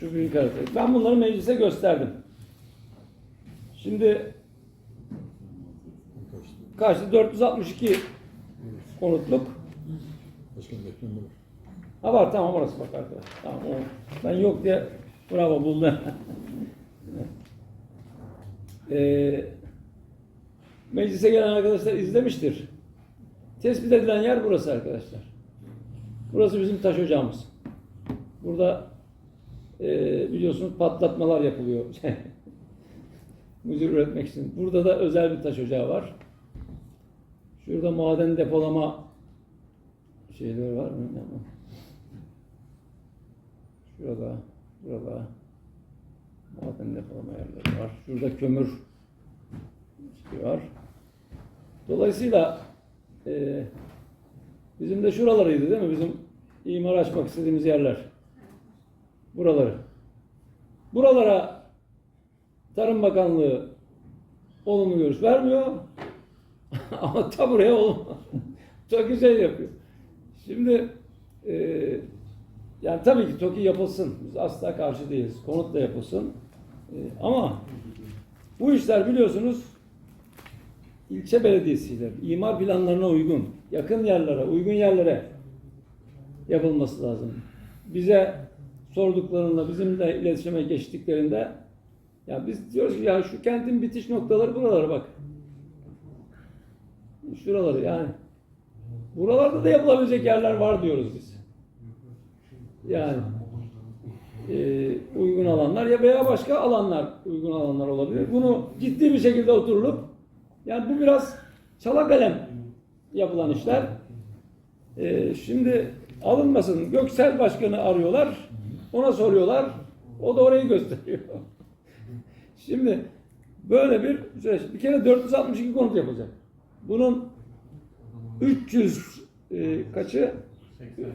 Şu büyük haritayı. Ben bunları meclise gösterdim. Şimdi kaçtı? 462 konutluk. Ha var tamam orası bak arkadaş. Tamam o. Ben yok diye bravo buldum. Ee, meclise gelen arkadaşlar izlemiştir. Tespit edilen yer burası arkadaşlar. Burası bizim taş ocağımız. Burada e, biliyorsunuz patlatmalar yapılıyor. Müdür üretmek için. Burada da özel bir taş ocağı var. Şurada maden depolama şeyleri var mı? Şurada, burada maden depolama yerleri var. Şurada kömür şey var. Dolayısıyla e, bizim de şuralarıydı değil mi? Bizim imar açmak istediğimiz yerler. Buraları. Buralara Tarım Bakanlığı olumlu görüş vermiyor. Ama ta buraya olumlu. Çok güzel yapıyor. Şimdi e, yani tabii ki TOKİ yapılsın. Biz asla karşı değiliz. Konut da yapılsın. E, ama bu işler biliyorsunuz ilçe belediyesiyle imar planlarına uygun, yakın yerlere, uygun yerlere yapılması lazım. Bize sorduklarında, bizimle iletişime geçtiklerinde ya biz diyoruz ki ya şu kentin bitiş noktaları buralara bak. Şuraları yani. Buralarda da yapılabilecek yerler var diyoruz biz. Yani e, uygun alanlar ya veya başka alanlar uygun alanlar olabilir. Bunu ciddi bir şekilde oturulup yani bu biraz çala kalem yapılan işler. E, şimdi alınmasın. Göksel Başkanı arıyorlar. Ona soruyorlar. O da orayı gösteriyor. Şimdi böyle bir süreç. Bir kere 462 konut yapılacak. Bunun 300 e, kaçı?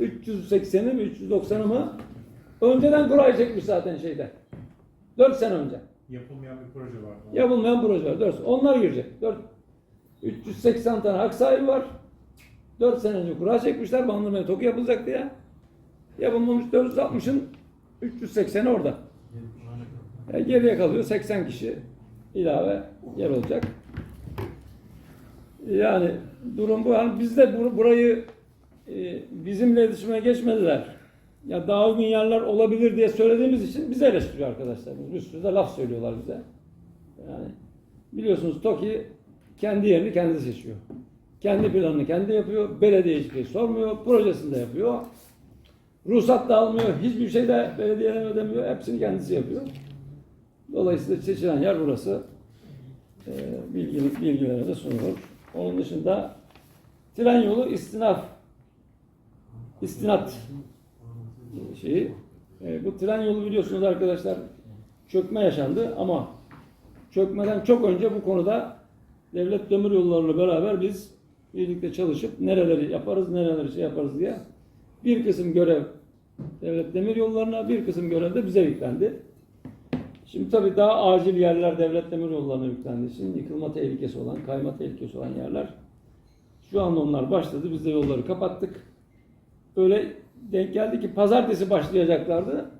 380'i mi 390'ı mı? Önceden kura çekmiş zaten şeyde. 4 sene önce. Yapılmayan bir proje var. Yapılmayan proje var. 4 Onlar girecek. 4 380 tane hak sahibi var. 4 sene önce kura çekmişler. Bandırmaya TOKİ yapılacak diye. Yapılmamış 460'ın 380'i orada. Yani geriye kalıyor 80 kişi ilave yer olacak. Yani durum bu. Yani biz de bur- burayı e, bizimle iletişime geçmediler. Ya daha uygun yerler olabilir diye söylediğimiz için bize eleştiriyor arkadaşlarımız. Bir sürü de laf söylüyorlar bize. Yani biliyorsunuz TOKİ kendi yerini kendi seçiyor. Kendi planını kendi yapıyor. Belediye hiçbir şey sormuyor. Projesini de yapıyor. Ruhsat da almıyor. Hiçbir şey de belediyeden ödemiyor. Hepsini kendisi yapıyor. Dolayısıyla seçilen yer burası. Ee, bilgi, bilgilere de sunulur. Onun dışında tren yolu istinaf istinat şeyi. Ee, bu tren yolu biliyorsunuz arkadaşlar çökme yaşandı ama çökmeden çok önce bu konuda devlet demir yollarıyla beraber biz birlikte çalışıp nereleri yaparız, nereleri şey yaparız diye bir kısım görev devlet demir yollarına, bir kısım görev de bize yüklendi. Şimdi tabii daha acil yerler devlet demir yollarına yüklendi. Şimdi yıkılma tehlikesi olan, kayma tehlikesi olan yerler. Şu anda onlar başladı. Biz de yolları kapattık. Öyle denk geldi ki pazartesi başlayacaklardı.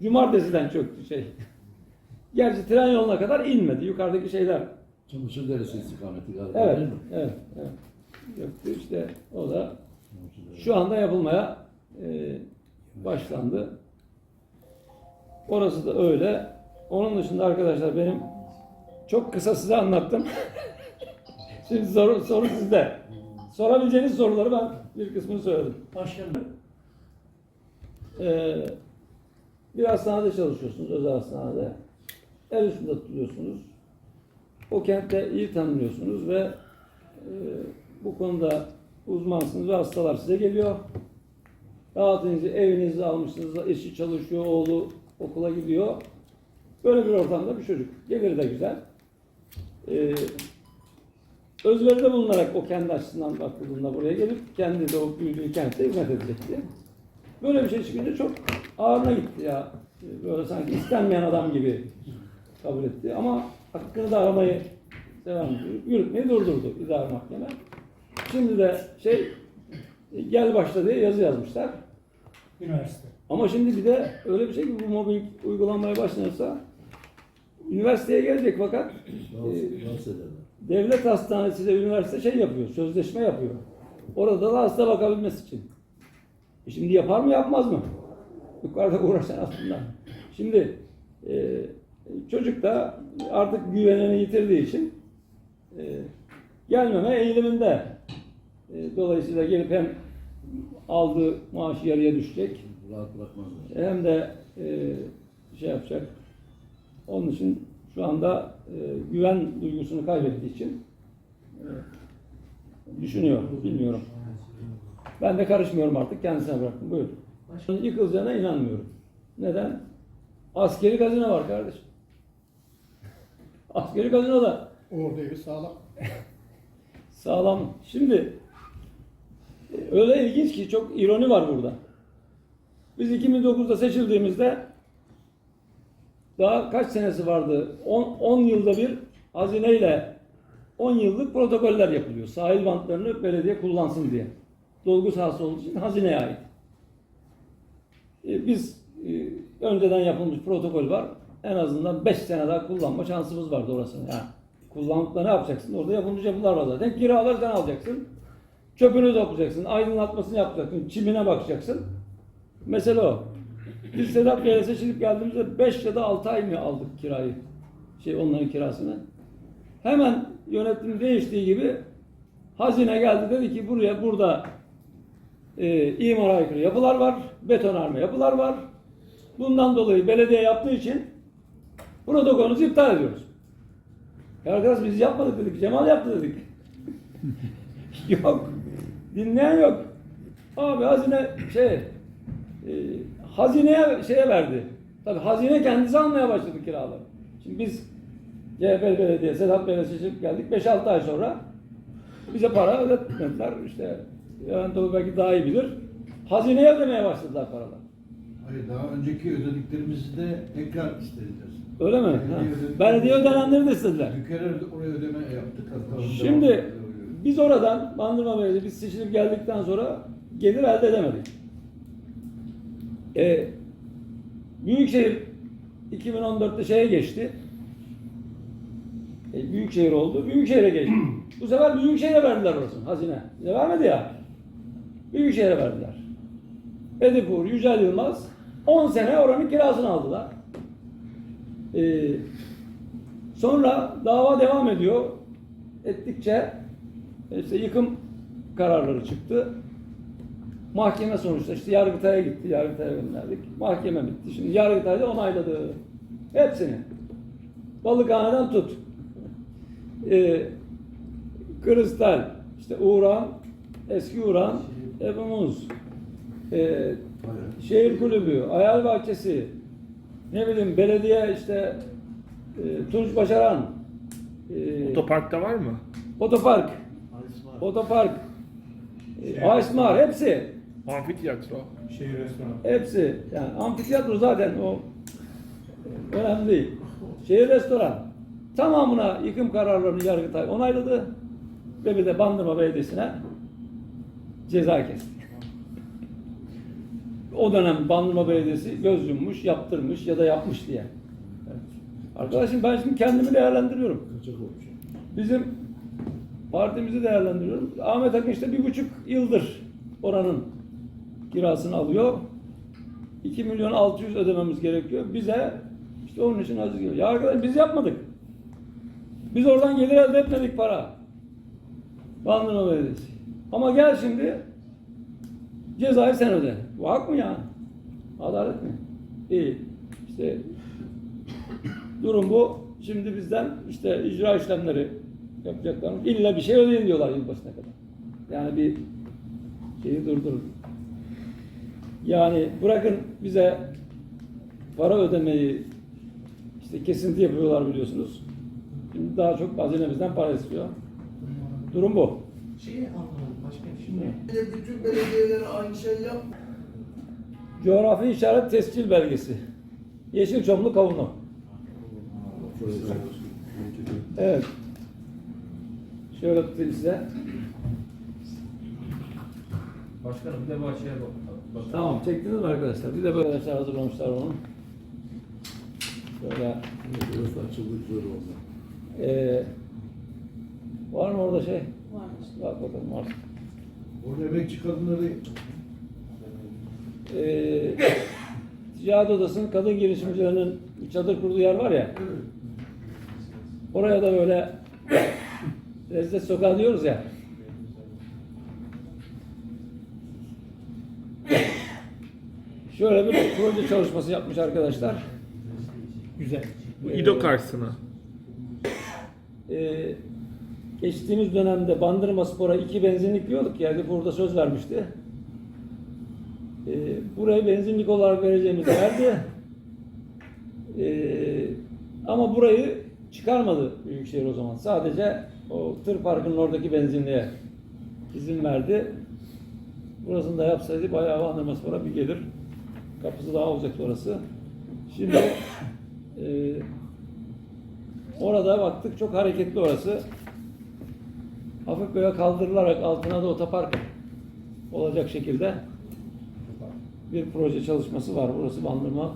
Cumartesiden çöktü şey. Gerçi tren yoluna kadar inmedi. Yukarıdaki şeyler. Çamaşır Deresi istikameti galiba Evet, değil mi? evet, evet. Çöktü işte şu anda yapılmaya e, başlandı. Orası da öyle. Onun dışında arkadaşlar benim çok kısa size anlattım. Şimdi soru, soru sizde. Sorabileceğiniz soruları ben bir kısmını söyledim. Başkanım, Ee, bir hastanede çalışıyorsunuz, özel hastanede. El üstünde tutuluyorsunuz. O kentte iyi tanınıyorsunuz ve e, bu konuda uzmansınız ve hastalar size geliyor. Rahatınızı, evinizi almışsınız, eşi çalışıyor, oğlu okula gidiyor. Böyle bir ortamda bir çocuk. Geliri de güzel. Ee, özveride bulunarak o kendi açısından bakıldığında buraya gelip kendi de o büyüdüğü kentte hizmet edecekti. Böyle bir şey çıkınca çok ağırına gitti ya. Böyle sanki istenmeyen adam gibi kabul etti. Ama hakkını da aramayı devam ediyor. Yürütmeyi durdurdu idare mahkeme. Şimdi de şey gel başla diye yazı yazmışlar. üniversite. Ama şimdi bir de öyle bir şey ki bu mobbing uygulanmaya başlanırsa üniversiteye gelecek fakat e, devlet hastanesiyle üniversite şey yapıyor, sözleşme yapıyor. Orada da hasta bakabilmesi için. E şimdi yapar mı yapmaz mı? Yukarıda uğraşan aslında. Şimdi e, çocuk da artık güvenini yitirdiği için e, gelmeme eğiliminde. E, dolayısıyla gelip hem aldığı maaş yarıya düşecek Rahat bırakmazlar. hem de e, şey yapacak. Onun için şu anda e, güven duygusunu kaybettiği için e, düşünüyor, bilmiyorum. Ben de karışmıyorum artık, kendisine bıraktım. Buyur. Yıkılacağına inanmıyorum. Neden? Askeri gazino var kardeşim. Askeri gazino da Orada evi sağlam. Sağlam. Şimdi öyle ilginç ki çok ironi var burada. Biz 2009'da seçildiğimizde daha kaç senesi vardı? 10, 10 yılda bir hazineyle 10 yıllık protokoller yapılıyor. Sahil bantlarını belediye kullansın diye. Dolgu sahası olduğu için hazineye ait. E, Biz e, önceden yapılmış protokol var. En azından 5 sene daha kullanma şansımız vardı orasını. Yani kullanıp da ne yapacaksın? Orada yapılmış yapılar var zaten. Kiraları sen alacaksın. Çöpünü toplayacaksın. Aydınlatmasını yapacaksın. Çimine bakacaksın. Mesele o. Biz Sedat Bey'le seçilip geldiğimizde 5 ya da 6 ay mı aldık kirayı? Şey onların kirasını. Hemen yönetim değiştiği gibi hazine geldi dedi ki buraya burada e, imara aykırı yapılar var, betonarme yapılar var. Bundan dolayı belediye yaptığı için protokolünüzü iptal ediyoruz. Ya arkadaş biz yapmadık dedik, Cemal yaptı dedik. yok, dinleyen yok. Abi hazine şey, e, hazineye şeye verdi. Tabii hazine kendisi almaya başladı kiraları. Şimdi biz CHP Belediye, Sedat Bey'le seçilip geldik. 5-6 ay sonra bize para ödetmediler. İşte Levent Oğuz belki daha iyi bilir. Hazineye ödemeye başladılar paralar. Hayır daha önceki ödediklerimizi de tekrar istediler. Öyle mi? Belediye ödenenleri de istediler. Bir kere oraya ödeme yaptık. Hatta Şimdi. Biz oradan Bandırma Belediye biz seçilip geldikten sonra gelir elde edemedik. E, Büyükşehir 2014'te şeye geçti. E, Büyükşehir oldu. Büyükşehir'e geçti. Bu sefer Büyükşehir'e verdiler orasını hazine. Bize vermedi ya. Büyükşehir'e verdiler. Edipur, Yücel Yılmaz 10 sene oranın kirasını aldılar. E, sonra dava devam ediyor. Ettikçe işte yıkım kararları çıktı. Mahkeme sonuçta işte Yargıtay'a gitti. Yargıtay'a gönderdik. Mahkeme bitti. Şimdi Yargıtay da onayladı. Hepsini. Balıkhaneden tut. Ee, Kristal, işte Uğran, eski Uğran, Ebumuz, ee, şehir kulübü, hayal bahçesi, ne bileyim belediye işte e, Tunç Başaran, e, Otoparkta var mı? otopark, otopark, e, Aysmar hepsi, Amfiteyatro. hepsi. Yani amfiteyatro zaten o e, önemli değil. Şehir restoran tamamına yıkım kararlarını Yargıtay onayladı ve bir de Bandırma Belediyesi'ne ceza kesti. O dönem Bandırma Belediyesi göz yummuş, yaptırmış ya da yapmış diye. Evet. Arkadaşım ben şimdi kendimi değerlendiriyorum. Bizim partimizi değerlendiriyorum. Ahmet Akın işte bir buçuk yıldır oranın kirasını alıyor. 2 milyon 600 ödememiz gerekiyor. Bize işte onun için aziz geliyor. Ya arkadaş biz yapmadık. Biz oradan gelir elde etmedik para. Bandırma Belediyesi. Ama gel şimdi cezayı sen öde. Bu hak mı yani? Adalet mi? Değil. İşte Durum bu. Şimdi bizden işte icra işlemleri yapacaklar. İlla bir şey ödeyin diyorlar yılbaşına kadar. Yani bir şeyi durdurun. Yani bırakın bize para ödemeyi işte kesinti yapıyorlar biliyorsunuz. Şimdi daha çok hazinemizden para istiyor. Durum bu. Şeyi anlamadım başka bir şey. De bütün belediyeler aynı şey yap. Coğrafi işaret tescil belgesi. Yeşilçamlı kavunu. Evet. Şöyle tutayım size. Başkanım bir de bahçeye bak. Tamam çektiniz mi arkadaşlar? Bir de böyle arkadaşlar hazırlamışlar onu. Şöyle Burası açıldık zor oldu. Ee, var mı orada şey? Varmış. Bak bakalım var. Orada emekçi kadınları Ee, Ticaret Odası'nın kadın girişimcilerinin çadır kurduğu yer var ya. Oraya da böyle lezzet sokağı diyoruz ya. Şöyle bir proje çalışması yapmış arkadaşlar. Güzel. Bu İdo karşısına. Ee, geçtiğimiz dönemde Bandırma Spor'a iki benzinlik diyorduk ya. Burada söz vermişti. Ee, burayı benzinlik olarak vereceğimizi verdi. Ee, ama burayı çıkarmadı Büyükşehir o zaman. Sadece o tır parkının oradaki benzinliğe izin verdi. Burasını da yapsaydı bayağı Bandırma Spor'a bir gelir. Kapısı daha olacaktı orası. Şimdi e, Orada baktık çok hareketli orası. Hafif böyle kaldırılarak altına da otopark olacak şekilde bir proje çalışması var. Burası Bandırma.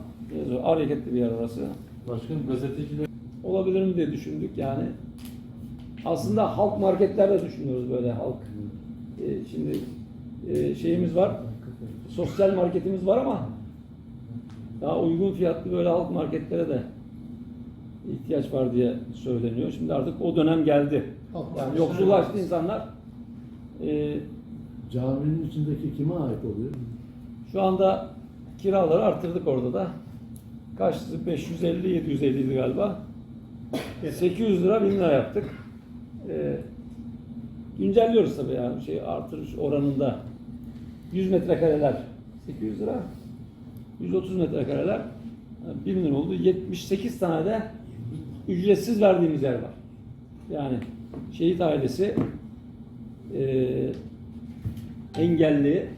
Hareketli bir yer orası. Başkanım gazeteciler Olabilir mi diye düşündük yani. Aslında halk marketlerde düşünüyoruz böyle halk. Ee, şimdi e, şeyimiz var. Sosyal marketimiz var ama daha uygun fiyatlı böyle halk marketlere de ihtiyaç var diye söyleniyor. Şimdi artık o dönem geldi. Yani yoksullaştı insanlar. Ee, caminin içindeki kime ait oluyor? şu anda kiraları arttırdık orada da. Kaçtı? 550 750 idi galiba. 800 lira 1000 lira yaptık. Ee, güncelliyoruz tabii yani şey artırış oranında 100 metrekareler 800 lira 130 metrekareler 1000 lira oldu. 78 tane de ücretsiz verdiğimiz yer var. Yani şehit ailesi eee engelli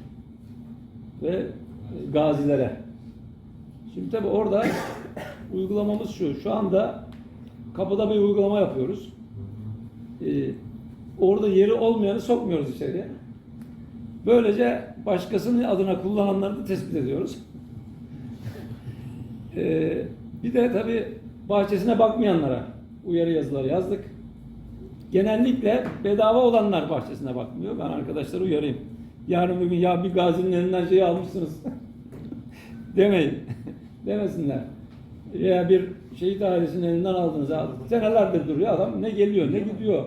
ve gazilere. Şimdi tabi orada uygulamamız şu. Şu anda kapıda bir uygulama yapıyoruz. Ee, orada yeri olmayanı sokmuyoruz içeriye. Böylece başkasının adına kullananları da tespit ediyoruz. Ee, bir de tabi bahçesine bakmayanlara uyarı yazıları yazdık. Genellikle bedava olanlar bahçesine bakmıyor. Ben arkadaşları uyarayım. Yarın bir gün ya bir gazinin elinden şeyi almışsınız demeyin. Demesinler. Ya bir şehit ailesinin elinden aldınız. Senelerdir duruyor adam ne geliyor ne gidiyor.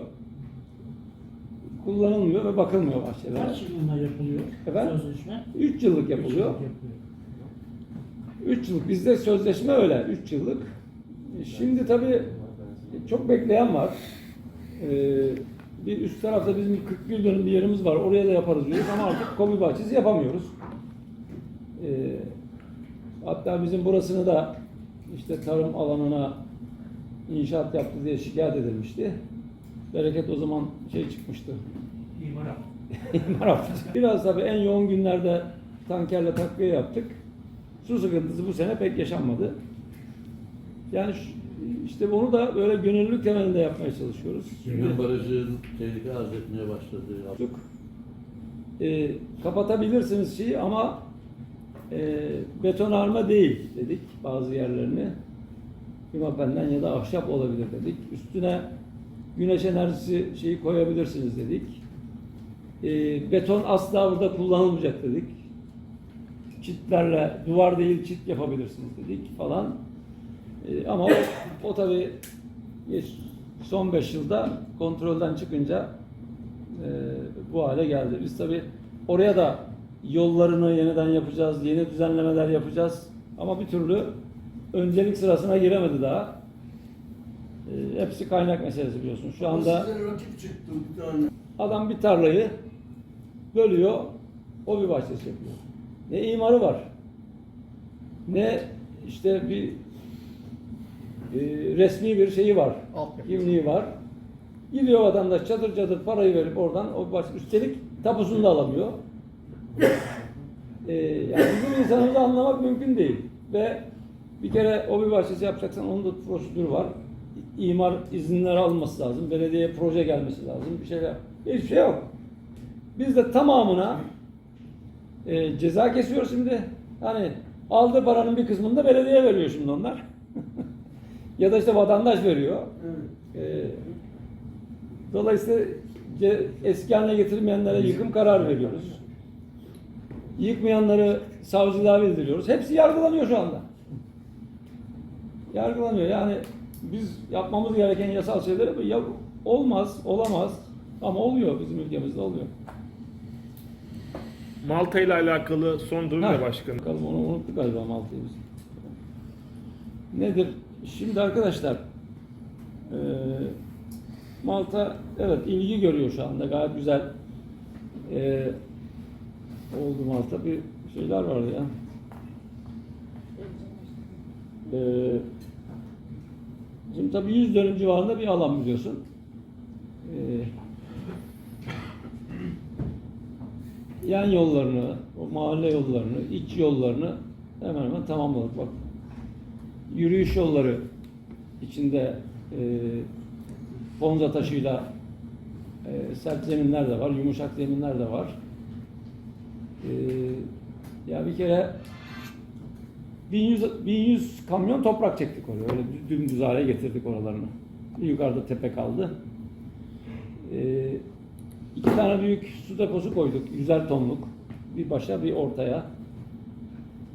Kullanılmıyor ve bakılmıyor bahçelere. Kaç yılında yapılıyor Efendim? sözleşme? 3 yıllık yapılıyor. Üç yıl yapılıyor. 3 yıllık. Bizde sözleşme öyle. 3 yıllık. Şimdi tabii çok bekleyen var. Ee, bir üst tarafta bizim 41 dönüm bir yerimiz var. Oraya da yaparız diyoruz ama artık kobi bahçesi yapamıyoruz. Ee, hatta bizim burasını da işte tarım alanına inşaat yaptı diye şikayet edilmişti. Bereket o zaman şey çıkmıştı. İmar. İmar yaptı. Biraz tabii en yoğun günlerde tankerle takviye yaptık. Su sıkıntısı bu sene pek yaşanmadı. Yani şu- işte onu da böyle gönüllülük temelinde yapmaya çalışıyoruz. Süleyman Barajı'nın tehlike arz etmeye başladığı. Ee, kapatabilirsiniz şeyi ama e, betonarme değil dedik bazı yerlerini. Pimapenden ya da ahşap olabilir dedik. Üstüne güneş enerjisi şeyi koyabilirsiniz dedik. Ee, beton asla burada kullanılmayacak dedik. Çitlerle duvar değil çit yapabilirsiniz dedik falan. Ee, ama o, o tabii son 5 yılda kontrolden çıkınca e, bu hale geldi. Biz tabii oraya da yollarını yeniden yapacağız, yeni düzenlemeler yapacağız. Ama bir türlü öncelik sırasına giremedi daha. E, hepsi kaynak meselesi biliyorsun. Şu anda Size rakip çıktı bir tane. adam bir tarlayı bölüyor, o bir bahçesi yapıyor. Ne imarı var, ne işte bir e, resmi bir şeyi var, kimliği var. Gidiyor vatandaş çadır çadır parayı verip oradan o baş, üstelik tapusunu da alamıyor. Ee, yani bizim insanımızı anlamak mümkün değil. Ve bir kere o bir bahçesi yapacaksan onun da prosedürü var. İmar izinleri alınması lazım. Belediye proje gelmesi lazım. Bir şeyler. Hiçbir şey yok. Biz de tamamına E, ceza kesiyor şimdi. Hani aldığı paranın bir kısmını da belediye veriyor şimdi onlar. ya da işte vatandaş veriyor. E, dolayısıyla eski haline getirmeyenlere yıkım kararı veriyoruz. Yıkmayanları savcılığa bildiriyoruz. Hepsi yargılanıyor şu anda. Yargılanıyor. Yani biz yapmamız gereken yasal şeyleri ya olmaz, olamaz ama oluyor bizim ülkemizde oluyor. Malta ile alakalı son durum ne başkanım? Bakalım onu unuttuk galiba Malta'yı biz. Nedir? Şimdi arkadaşlar eee, Malta evet ilgi görüyor şu anda gayet güzel eee, oldu Malta bir şeyler vardı ya. Eee şimdi tabii 100 dönüm civarında bir alan biliyorsun. Eee yan yollarını, o mahalle yollarını, iç yollarını hemen hemen tamamladık. Bak yürüyüş yolları içinde e, ponza taşıyla e, sert zeminler de var, yumuşak zeminler de var. E, ya bir kere 1100, 1100 kamyon toprak çektik oraya. Öyle dümdüz hale getirdik oralarını. Bir yukarıda tepe kaldı. E, iki tane büyük su deposu koyduk. 100'er tonluk. Bir başa bir ortaya.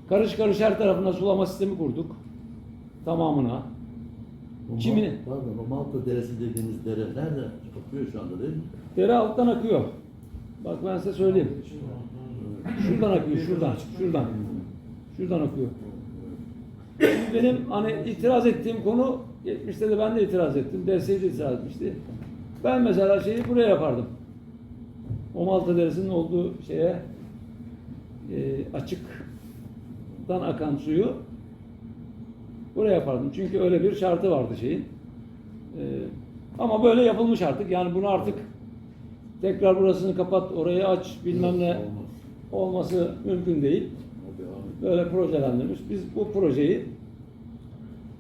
Karış karış her tarafına sulama sistemi kurduk. Tamamına. Mal- Çimini- Pardon, o Malta Deresi dediğiniz dere nerede? Akıyor şu anda değil mi? Dere alttan akıyor. Bak ben size söyleyeyim. Şuradan akıyor, şuradan, şuradan. Şuradan akıyor. Şimdi benim hani itiraz ettiğim konu 70'te de ben de itiraz ettim. DSİ de itiraz etmişti. Ben mesela şeyi buraya yapardım. O Malta Deresi'nin olduğu şeye e, açıktan akan suyu buraya yapardım. Çünkü öyle bir şartı vardı şeyin. E, ama böyle yapılmış artık. Yani bunu artık tekrar burasını kapat, orayı aç bilmem ne. Olması mümkün değil. Böyle projelendirmiş. Biz bu projeyi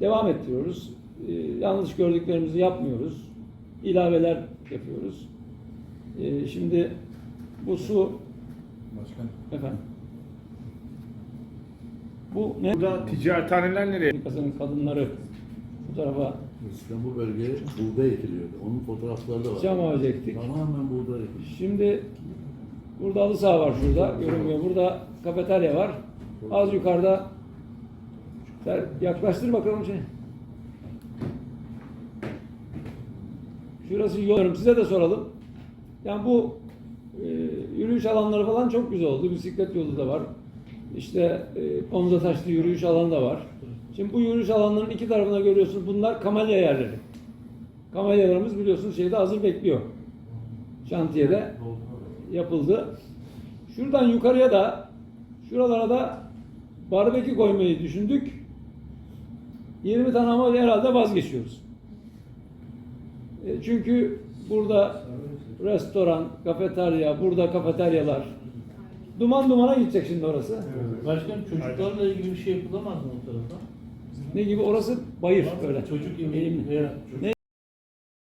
devam ettiriyoruz. Ee, yanlış gördüklerimizi yapmıyoruz. İlaveler yapıyoruz. Ee, şimdi bu su Başkan. efendim bu ne? Burada ticarethaneler nereye? Afrika'nın kadınları bu tarafa Eskiden bu bölgeye buğday ekiliyordu. Onun fotoğrafları da var. cam ağacı ektik. Tamamen buğday ekilmiş. Şimdi burada halı saha var şurada görünmüyor. Burada kafeterya var. Az yukarıda yaklaştır bakalım şey. Şurası yol. Size de soralım. Yani bu e, yürüyüş alanları falan çok güzel oldu. Bisiklet yolu da var. İşte e, Ponza taşlı yürüyüş alanı da var. Şimdi bu yürüyüş alanlarının iki tarafına görüyorsunuz. Bunlar kamelya yerleri. Kamelyalarımız biliyorsunuz şeyde hazır bekliyor. Şantiyede yapıldı. Şuradan yukarıya da şuralara da barbekü koymayı düşündük. 20 tane ama herhalde vazgeçiyoruz. E, çünkü burada restoran, kafeterya, burada kafeteryalar. Duman dumana gidecek şimdi orası. Başkanım çocuklarla ilgili bir şey yapılamaz mı o tarafa? Ne gibi? Orası bayır böyle. Çocuk Eğimli. yemeği veya Ne?